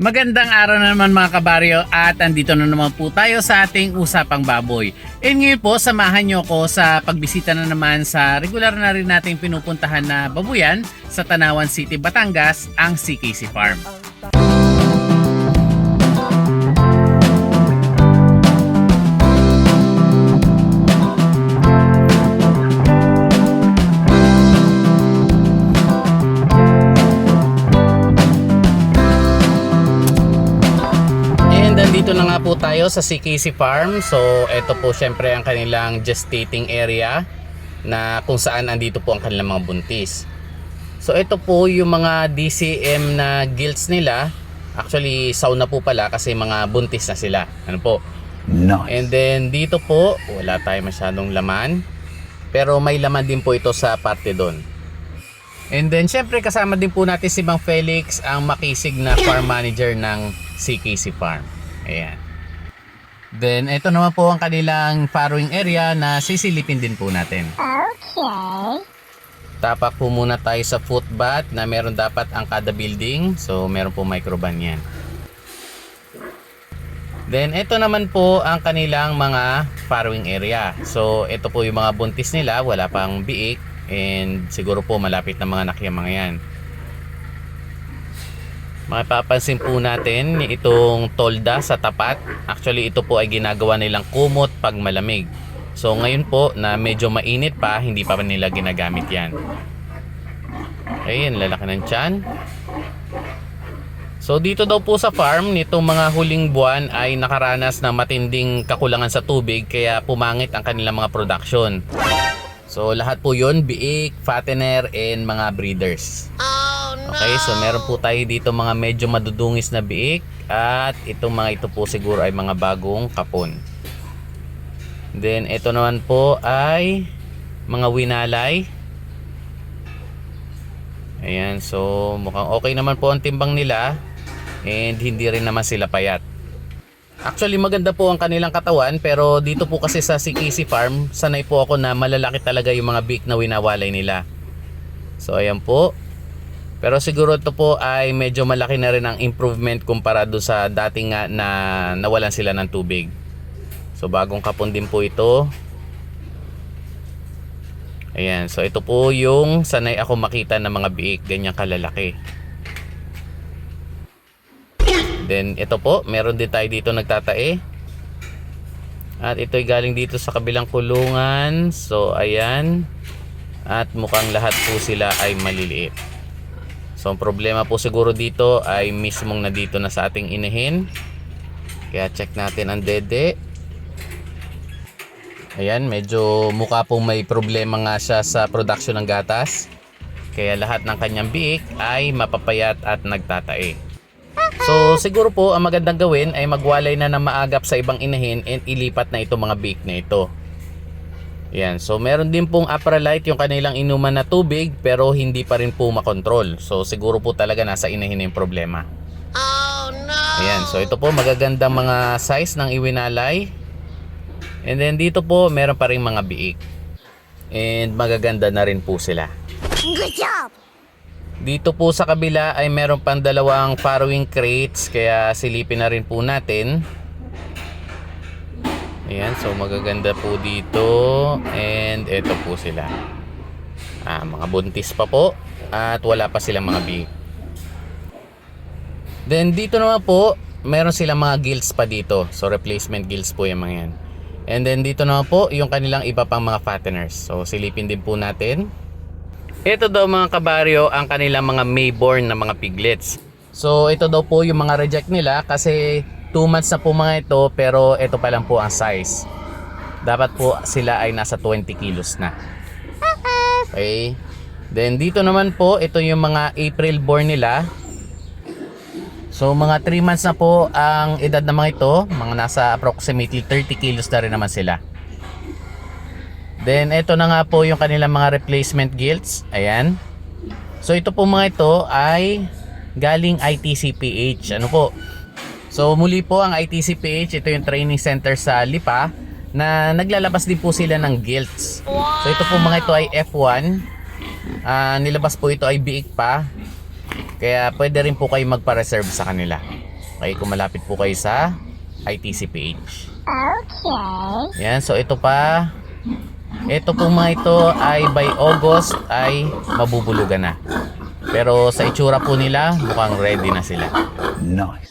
Magandang araw na naman mga kabaryo at andito na naman po tayo sa ating usapang baboy. And ngayon po, samahan nyo ko sa pagbisita na naman sa regular na rin nating pinupuntahan na babuyan sa Tanawan City, Batangas, ang CKC Farm. Na po tayo sa CKC Farm. So, ito po syempre ang kanilang gestating area na kung saan andito po ang kanilang mga buntis. So, ito po yung mga DCM na gilts nila. Actually, sauna po pala kasi mga buntis na sila. Ano po? Nice. And then dito po, wala tayo masyadong laman. Pero may laman din po ito sa parte doon. And then syempre kasama din po natin si Mang Felix, ang makisig na farm manager ng CKC Farm. Ayan. Then ito naman po ang kanilang farrowing area na sisilipin din po natin. Okay. Tapak po muna tayo sa footbath na meron dapat ang kada building. So meron po microban yan. Then ito naman po ang kanilang mga farrowing area. So ito po yung mga buntis nila, wala pang biik and siguro po malapit na mga anak yung mga yan. Mapapansin po natin itong tolda sa tapat. Actually ito po ay ginagawa nilang kumot pag malamig. So ngayon po na medyo mainit pa, hindi pa nila ginagamit yan. Ayun, lalaki ng tiyan. So dito daw po sa farm, nitong mga huling buwan ay nakaranas ng matinding kakulangan sa tubig kaya pumangit ang kanilang mga production. So lahat po yun, biik, fattener, and mga breeders. Okay, so meron po tayo dito mga medyo madudungis na biik at itong mga ito po siguro ay mga bagong kapon. Then ito naman po ay mga winalay. Ayan, so mukhang okay naman po ang timbang nila and hindi rin naman sila payat. Actually maganda po ang kanilang katawan pero dito po kasi sa CKC Farm sanay po ako na malalaki talaga yung mga beak na winawalay nila. So ayan po. Pero siguro ito po ay medyo malaki na rin ang improvement kumpara doon sa dating nga na nawalan sila ng tubig. So bagong kapon din po ito. Ayan, so ito po yung sanay ako makita ng mga biik, ganyang kalalaki. Then ito po, meron din tayo dito nagtatae. At ito'y galing dito sa kabilang kulungan. So ayan. At mukhang lahat po sila ay maliliit. So ang problema po siguro dito ay mismong na dito na sa ating inahin. Kaya check natin ang dede. Ayan, medyo mukha pong may problema nga siya sa production ng gatas. Kaya lahat ng kanyang biik ay mapapayat at nagtatae. So siguro po ang magandang gawin ay magwalay na ng maagap sa ibang inahin and ilipat na itong mga biik na ito. Yan, so meron din pong Apralite yung kanilang inuman na tubig pero hindi pa rin po makontrol. So siguro po talaga nasa inahin na yung problema. Oh no. Ayan, so ito po magagandang mga size ng iwinalay. And then dito po meron pa rin mga biik. And magaganda na rin po sila. Good job. Dito po sa kabila ay meron pang dalawang farrowing crates kaya silipin na rin po natin. Ayan, so magaganda po dito and ito po sila. Ah, mga buntis pa po at wala pa silang mga big. Then dito naman po, meron silang mga gills pa dito. So replacement gills po yung mga yan. And then dito naman po, yung kanilang iba pang mga fatteners. So silipin din po natin. Ito daw mga kabaryo ang kanilang mga Mayborn na mga piglets. So ito daw po yung mga reject nila kasi 2 months na po mga ito pero ito pa lang po ang size. Dapat po sila ay nasa 20 kilos na. Okay. Then dito naman po, ito yung mga April born nila. So mga 3 months na po ang edad ng mga ito, mga nasa approximately 30 kilos na rin naman sila. Then ito na nga po yung kanilang mga replacement gilts. Ayan. So ito po mga ito ay galing ITCPH. Ano po? So muli po ang ITCPH, ito yung training center sa Lipa na naglalabas din po sila ng gilts. So ito po mga ito ay F1. Ah, nilabas po ito ay biik pa. Kaya pwede rin po kayo magpa-reserve sa kanila. Okay, kung malapit po kayo sa ITCPH. Okay. Yan, so ito pa. Ito po mga ito ay by August ay mabubulugan na. Pero sa itsura po nila, mukhang ready na sila. Nice.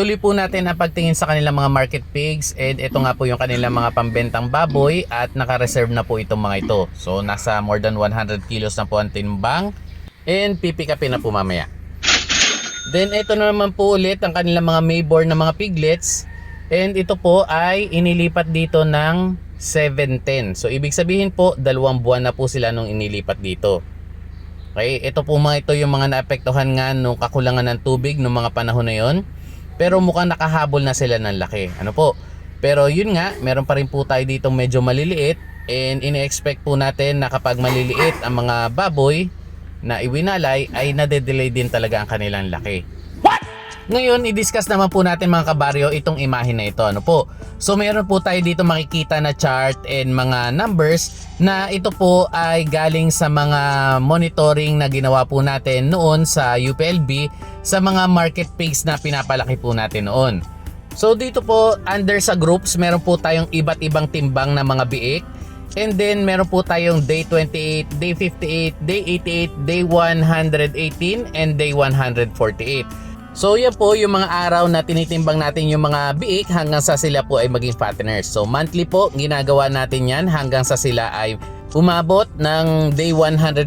Tuloy po natin ang pagtingin sa kanilang mga market pigs and ito nga po yung kanilang mga pambentang baboy at naka-reserve na po itong mga ito. So nasa more than 100 kilos na po ang timbang and pipikapin na po mamaya. Then ito na naman po ulit ang kanilang mga Mayborn na mga piglets and ito po ay inilipat dito ng 710. So ibig sabihin po dalawang buwan na po sila nung inilipat dito. Okay, ito po mga ito yung mga naapektuhan nga nung kakulangan ng tubig nung mga panahon na yon. Pero mukhang nakahabol na sila ng laki. Ano po? Pero yun nga, meron pa rin po tayo dito medyo maliliit and ine-expect po natin na kapag maliliit ang mga baboy na iwinalay ay nade-delay din talaga ang kanilang laki. Ngayon, i-discuss naman po natin mga kabaryo itong imahe na ito. Ano po? So, meron po tayo dito makikita na chart and mga numbers na ito po ay galing sa mga monitoring na ginawa po natin noon sa UPLB sa mga market pigs na pinapalaki po natin noon. So, dito po under sa groups, meron po tayong iba't ibang timbang na mga biik. And then meron po tayong day 28, day 58, day 88, day 118, and day 148. So yan po yung mga araw na tinitimbang natin yung mga biik hanggang sa sila po ay maging fatteners. So monthly po ginagawa natin yan hanggang sa sila ay umabot ng day 148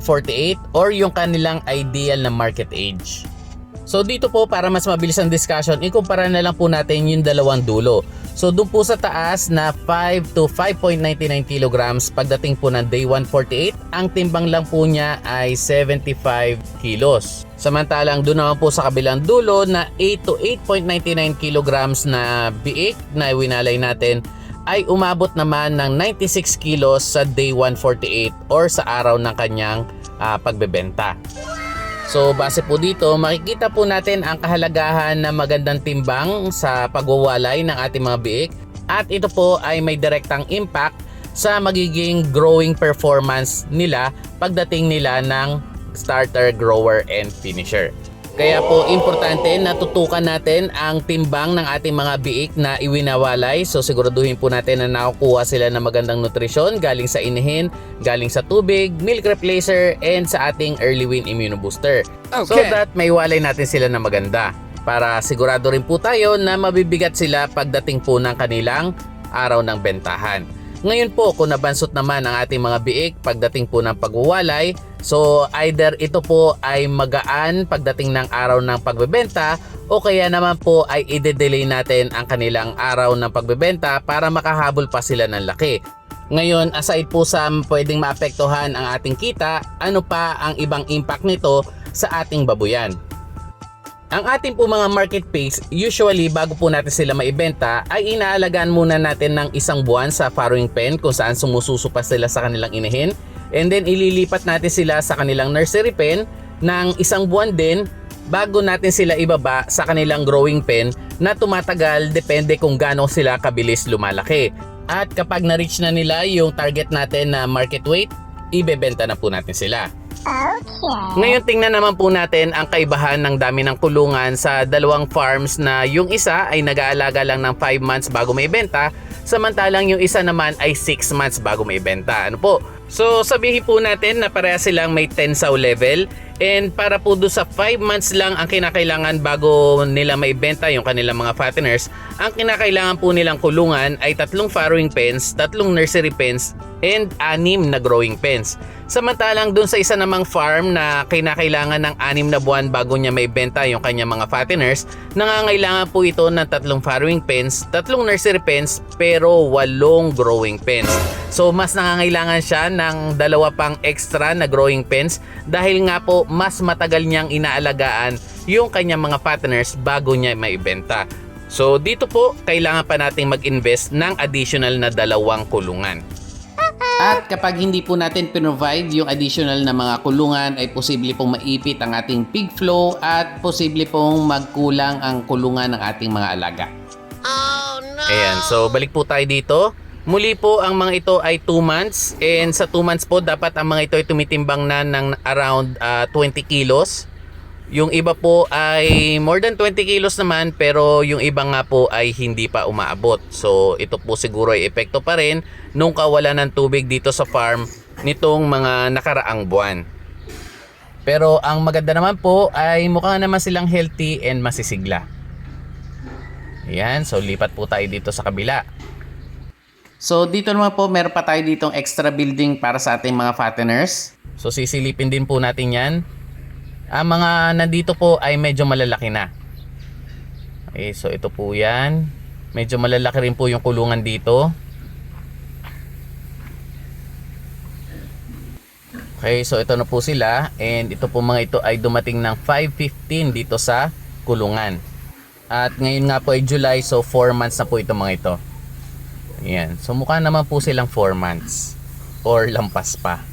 or yung kanilang ideal na market age. So dito po para mas mabilis ang discussion, ikumpara na lang po natin yung dalawang dulo. So doon po sa taas na 5 to 5.99 kilograms pagdating po ng day 148, ang timbang lang po niya ay 75 kilos. Samantalang doon naman po sa kabilang dulo na 8 to 8.99 kilograms na biik na winalay natin ay umabot naman ng 96 kilos sa day 148 or sa araw ng kanyang ah, pagbebenta. So base po dito, makikita po natin ang kahalagahan ng magandang timbang sa pagwawalay ng ating mga biik at ito po ay may direktang impact sa magiging growing performance nila pagdating nila ng starter, grower, and finisher. Kaya po importante na tutukan natin ang timbang ng ating mga biik na iwinawalay. So siguraduhin po natin na nakukuha sila ng magandang nutrisyon galing sa inihin, galing sa tubig, milk replacer, and sa ating early win immunobooster. So Okay. that may walay natin sila na maganda. Para sigurado rin po tayo na mabibigat sila pagdating po ng kanilang araw ng bentahan. Ngayon po kung nabansot naman ang ating mga biik pagdating po ng pagwawalay, so either ito po ay magaan pagdating ng araw ng pagbebenta o kaya naman po ay ide-delay natin ang kanilang araw ng pagbebenta para makahabol pa sila ng laki. Ngayon, aside po sa pwedeng maapektuhan ang ating kita, ano pa ang ibang impact nito sa ating babuyan? Ang ating po mga market pace, usually bago po natin sila maibenta, ay inaalagaan muna natin ng isang buwan sa farrowing pen kung saan sumususupa sila sa kanilang inahin. And then ililipat natin sila sa kanilang nursery pen ng isang buwan din bago natin sila ibaba sa kanilang growing pen na tumatagal depende kung gaano sila kabilis lumalaki. At kapag na-reach na nila yung target natin na market weight, ibebenta na po natin sila. Okay. Ngayon tingnan naman po natin ang kaibahan ng dami ng kulungan sa dalawang farms na yung isa ay nag-aalaga lang ng 5 months bago may benta, samantalang yung isa naman ay 6 months bago may benta. Ano po? So sabihin po natin na pareha silang may 10 saw level and para po do sa 5 months lang ang kinakailangan bago nila may benta yung kanilang mga fatteners, ang kinakailangan po nilang kulungan ay tatlong farrowing pens, tatlong nursery pens, and anim na growing pens. Samantalang dun sa isa namang farm na kinakailangan ng anim na buwan bago niya may benta yung kanyang mga fatteners, nangangailangan po ito ng tatlong farrowing pens, tatlong nursery pens, pero walong growing pens. So mas nangangailangan siya ng dalawa pang extra na growing pens dahil nga po mas matagal niyang inaalagaan yung kanyang mga fatteners bago niya maibenta. So dito po, kailangan pa nating mag-invest ng additional na dalawang kulungan. At kapag hindi po natin pinrovide yung additional na mga kulungan ay posible pong maipit ang ating pig flow at posible pong magkulang ang kulungan ng ating mga alaga. Oh no. Ayan, so balik po tayo dito. Muli po ang mga ito ay 2 months and sa 2 months po dapat ang mga ito ay tumitimbang na ng around ah, 20 kilos. Yung iba po ay more than 20 kilos naman pero yung iba nga po ay hindi pa umaabot. So ito po siguro ay epekto pa rin nung kawalan ng tubig dito sa farm nitong mga nakaraang buwan. Pero ang maganda naman po ay mukha naman silang healthy and masisigla. Ayan, so lipat po tayo dito sa kabila. So dito naman po meron pa tayo ditong extra building para sa ating mga fatteners. So sisilipin din po natin yan. Ang mga nandito po ay medyo malalaki na. Okay, so ito po yan. Medyo malalaki rin po yung kulungan dito. Okay, so ito na po sila and ito po mga ito ay dumating ng 5.15 dito sa kulungan. At ngayon nga po ay July so 4 months na po ito mga ito. Ayan, so mukha naman po silang 4 months or lampas pa.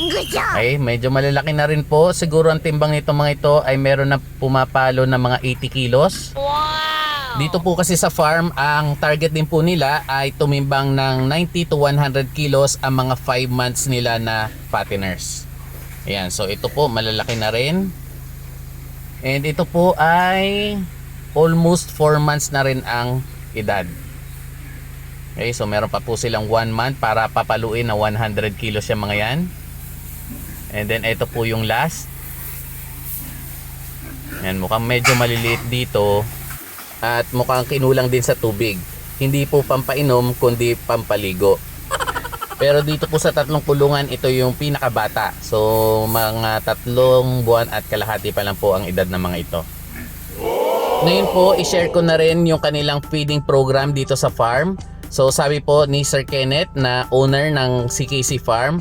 Okay, medyo malalaki na rin po. Siguro ang timbang nito mga ito ay meron na pumapalo ng mga 80 kilos. Wow. Dito po kasi sa farm, ang target din po nila ay tumimbang ng 90 to 100 kilos ang mga 5 months nila na fatteners. Ayan, so ito po malalaki na rin. And ito po ay almost 4 months na rin ang edad. Okay, so meron pa po silang 1 month para papaluin na 100 kilos yung mga yan. And then ito po yung last. Yan, mukhang medyo maliliit dito at mukhang kinulang din sa tubig. Hindi po pampainom kundi pampaligo. Pero dito po sa tatlong kulungan, ito yung pinakabata. So mga tatlong buwan at kalahati pa lang po ang edad ng mga ito. Ngayon po, i-share ko na rin yung kanilang feeding program dito sa farm. So sabi po ni Sir Kenneth na owner ng CKC Farm,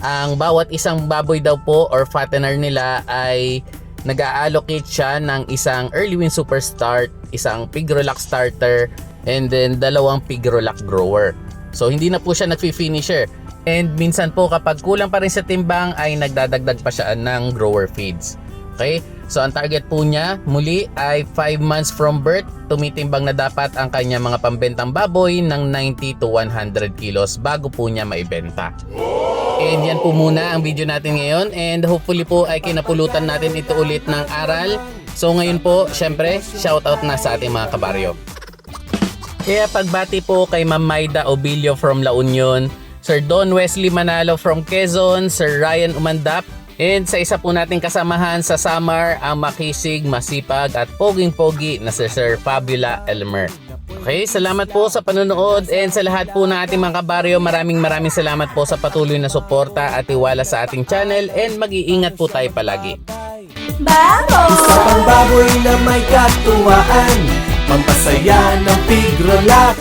ang bawat isang baboy daw po or fattener nila ay nag-allocate siya ng isang Early Win Superstart, isang Pigrolac Starter, and then dalawang Pigrolac Grower. So hindi na po siya nagfi-finisher. And minsan po kapag kulang pa rin sa timbang ay nagdadagdag pa siya ng grower feeds. Okay? So ang target po niya muli ay 5 months from birth. Tumitimbang na dapat ang kanya mga pambentang baboy ng 90 to 100 kilos bago po niya maibenta. And yan po muna ang video natin ngayon and hopefully po ay kinapulutan natin ito ulit ng aral. So ngayon po, syempre, shoutout na sa ating mga kabaryo. Kaya pagbati po kay Ma'am Maida Obilio from La Union, Sir Don Wesley Manalo from Quezon, Sir Ryan Umandap, and sa isa po nating kasamahan sa Samar, ang makisig, masipag at poging-pogi na si Sir Fabula Elmer. Okay, salamat po sa panonood and sa lahat po ng ating mga kabaryo, maraming maraming salamat po sa patuloy na suporta at tiwala sa ating channel and mag-iingat po tayo palagi. Isa pang baboy na may katuwaan Pampasaya ng pigrolak